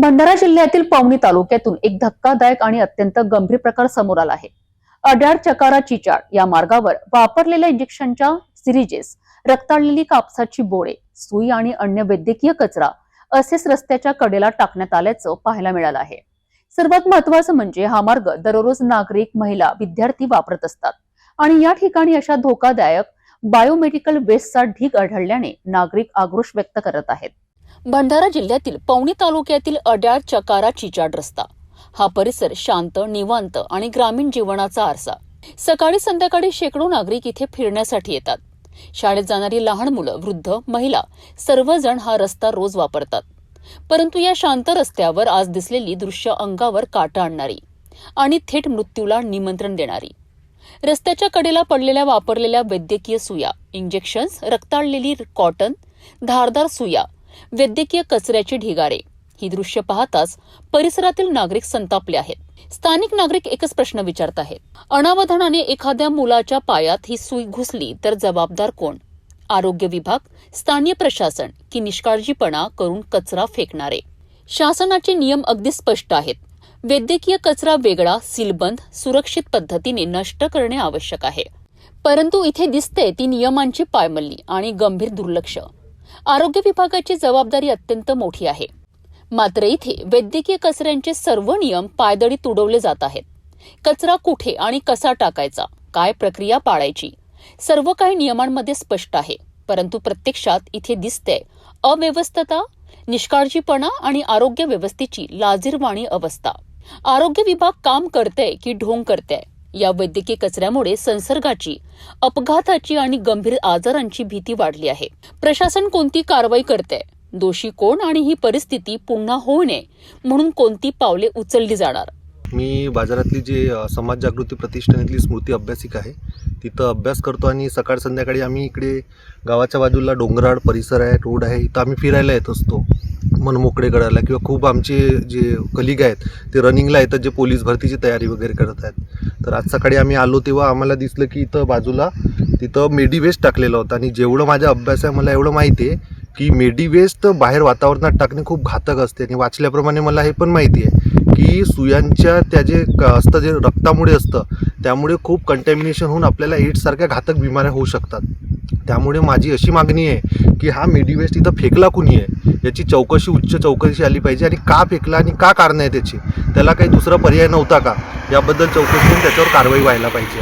भंडारा जिल्ह्यातील पवनी तालुक्यातून एक धक्कादायक आणि अत्यंत गंभीर प्रकार समोर आला आहे. अड्याड चकारा चिचाड या मार्गावर वापरलेल्या इंजेक्शनच्या सिरिजेस रक्ताळलेली कापसाची बोळे सुई आणि अन्य वैद्यकीय कचरा असेच रस्त्याच्या कडेला टाकण्यात आल्याचं पाहायला मिळालं आहे. सर्वात महत्वाचं म्हणजे हा मार्ग दररोज नागरिक महिला विद्यार्थी वापरत असतात आणि या ठिकाणी अशा धोकादायक बायोमेडिकल वेस्टचा ढीग आढळल्याने नागरिक आक्रोश व्यक्त करत आहेत. भंडारा जिल्ह्यातील पवनी तालुक्यातील अड्याळ चकारा चिचाड रस्ता. हा परिसर शांत निवांत आणि ग्रामीण जीवनाचा आरसा. सकाळी संध्याकाळी शेकडो नागरिक इथे फिरण्यासाठी येतात. शाळेत जाणारी लहान मुलं वृद्ध महिला सर्वजण हा रस्ता रोज वापरतात. परंतु या शांत रस्त्यावर आज दिसलेली दृश्य अंगावर काटा आणणारी आणि थेट मृत्यूला निमंत्रण देणारी. रस्त्याच्या कडेला पडलेल्या वापरलेल्या वैद्यकीय सुया इंजेक्शन्स रक्ताळलेली कॉटन धारदार सुया वैद्यकीय कचऱ्याचे ढिगारे. ही दृश्य पाहताच परिसरातील नागरिक संतापले आहेत. स्थानिक नागरिक एकच प्रश्न विचारत आहेत. अनावधानाने एखाद्या मुलाच्या पायात ही सुई घुसली तर जबाबदार कोण? आरोग्य विभाग स्थानीय प्रशासन की निष्काळजीपणा करून कचरा फेकणारे? शासनाचे नियम अगदी स्पष्ट आहेत. वैद्यकीय कचरा वेगळा सीलबंद सुरक्षित पद्धतीने नष्ट करणे आवश्यक आहे. परंतु इथे दिसते ती नियमांची पायमल्ली आणि गंभीर दुर्लक्ष. आरोग्य विभागाची जबाबदारी अत्यंत मोठी आहे. मात्र इथे वैद्यकीय कचऱ्यांचे सर्व नियम पायदळी तुडवले जात आहेत. कचरा कुठे आणि कसा टाकायचा? काय प्रक्रिया पाळायची? सर्व काही नियमांमध्ये स्पष्ट आहे. परंतु प्रत्यक्षात इथे दिसते अव्यवस्थता निष्काळजीपणा आणि आरोग्य व्यवस्थेची लाजीरवाणी अवस्था. आरोग्य विभाग काम करते की ढोंग करते या वैद्यकीय कचऱ्यामुळे संसर्गाची अपघाताची आणि गंभीर आजारांची भीती वाढली आहे. प्रशासन कोणती कारवाई करते? दोषी कोण आणि ही परिस्थिती पुन्हा होऊ नये म्हणून कोणती पावले उचलली जाणार? मी बाजारातली जी समाज जागृती प्रतिष्ठानातली स्मृती अभ्यासिका आहे तिथं अभ्यास करतो आणि सकाळ संध्याकाळी आम्ही इकडे गावाच्या बाजूला डोंगराळ परिसर आहे रोड आहे इथं आम्ही फिरायला येत असतो. मनमोकळे गडाला किंवा खूप आमचे जे कलिग आहेत ते रनिंगला येतात जे पोलीस भरतीची तयारी वगैरे करत आहेत. तर आज सकाळी आम्ही आलो तेव्हा आम्हाला दिसलं की इथं बाजूला तिथं मेडी वेस्ट टाकलेलं होतं. आणि जेवढं माझा अभ्यास आहे मला एवढं माहिती आहे की मेडी वेस्ट बाहेर वातावरणात टाकणे खूप घातक असते. आणि वाचल्याप्रमाणे मला हे पण माहिती आहे की सुयांच्या त्या जे क- असतं जे रक्तामुळे असतं त्यामुळे खूप कंटॅमिनेशन होऊन आपल्याला एड्ससारख्या घातक बिमाऱ्या होऊ शकतात. त्यामुळे माझी अशी मागणी आहे की हा मेडी वेस्ट इथं फेकला कुणी आहे? याची चौकशी उच्च चौकशी आली पाहिजे आणि का फेकला आणि का कारण आहे त्याची? त्याला काही दुसरा पर्याय नव्हता का? याबद्दल चौकशी करून त्याच्यावर कारवाई व्हायला पाहिजे.